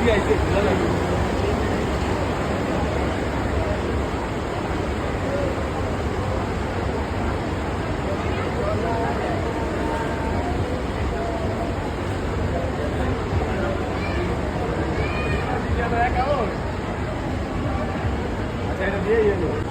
Yeah, yeah, yeah.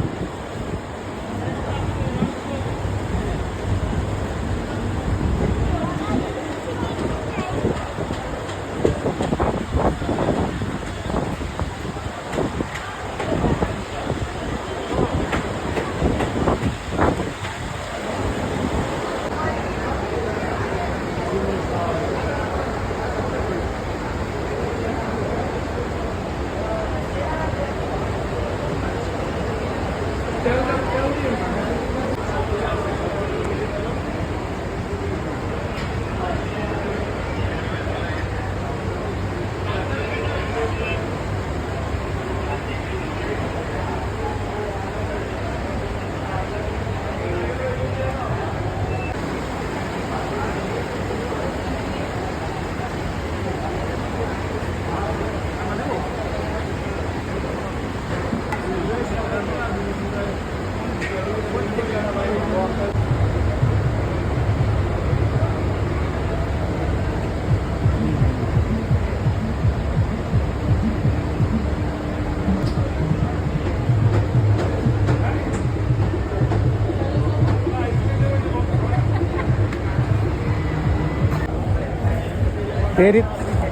তেরি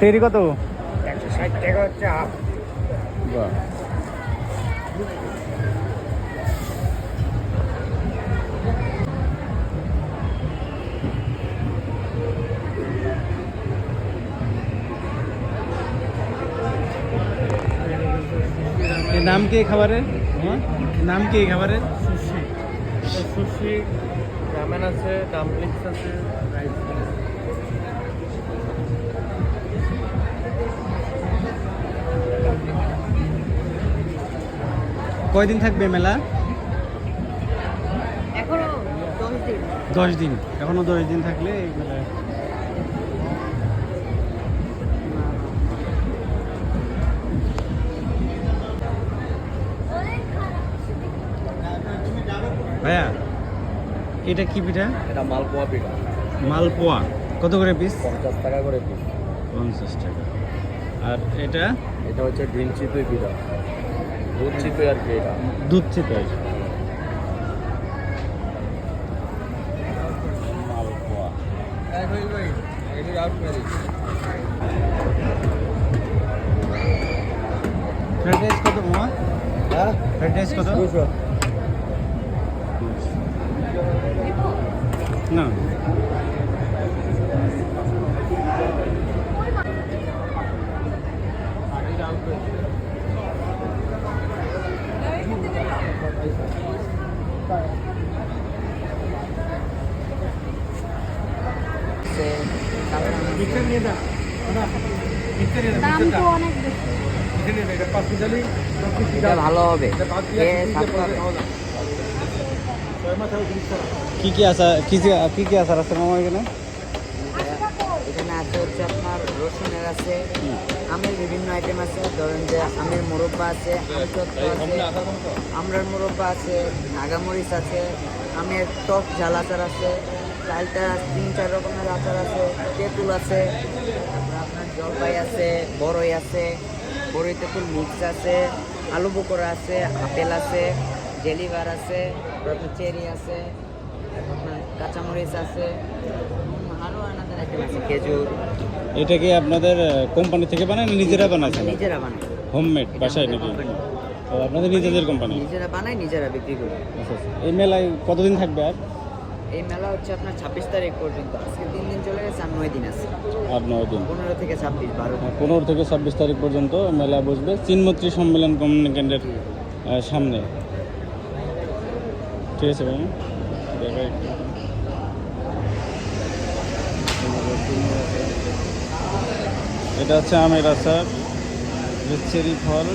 তেরি কত? একশো ষাট টাকা হচ্ছে হাফ বাহ নাম কি খাবারের নাম কি খাবারের? সুশি। সুশি রামেন আছে ডাম্পলিংস আছে রাইস কয়দিন থাকবে মেলা? দশ দিন। এখনও দশ দিন থাকলে এই মেলায় ভাইয়া এটা কি পিঠা? এটা মালপোয়া পিঠা। মালপোয়া। কত করে পিস পঞ্চাশ টাকা করে পিস পঞ্চাশ টাকা। আর এটা? এটা হচ্ছে ডিম চিতই পিঠা। দুধ চিতই আর কি এটা দুধ চিতই মালপোয়া ফ্রাইড রাইস কত মামা হ্যাঁ ফ্রাইড রাইস কত দুশো না দাম তো অনেক বেশি এটা ভালো হবে। কি কি আচার কি কি কি আছে মামা এখানে? এখানে আছে হচ্ছে আপনার রসুনের আছে আমের বিভিন্ন আইটেম আছে ধরেন যে আমের মোরব্বা আছে আমসত্ত্ব আছে আমরার মোরব্বা আছে নাগামরিচ আছে আমের টক ঝাল আচার আছে চালটা তিন চার রকমের আচার আছে তেঁতুল আছে তারপরে আপনার জলপাই আছে বড়ই আছে বড়ই তেঁতুল মিক্স আছে আলু বকরা আছে আপেল আছে জেলিভার আছে আপনার চেরি আছে আপনার কাঁচামরিচ আছে উম, আরও আনাদের আইটেম আছে খেজুর। এটা কি আপনাদের কোম্পানি থেকে বানায় না নিজেরা বানাচ্ছেন নিজেরা বানাই হোমমেড বাসায় নাকি? আপনাদের নিজেদের কোম্পানি নিজেরা বানাই নিজেরা বিক্রি করি। আচ্ছা আচ্ছা। এই মেলায় কতদিন থাকবে আর? এই মেলা হচ্ছে আপনার ছাব্বিশ তারিখ পর্যন্ত। আজকে তিন দিন চলে গেছে আর নয় দিন আছে। আর নয় দিন। পনেরো থেকে ছাব্বিশ বারো পনেরো থেকে ছাব্বিশ তারিখ পর্যন্ত মেলা বসবে চিনমত্রী সম্মেলন কমিউনিকেন্টের সামনে। ঠিক আছে ভাই এটা হচ্ছে আমের আচার চেরি ফল।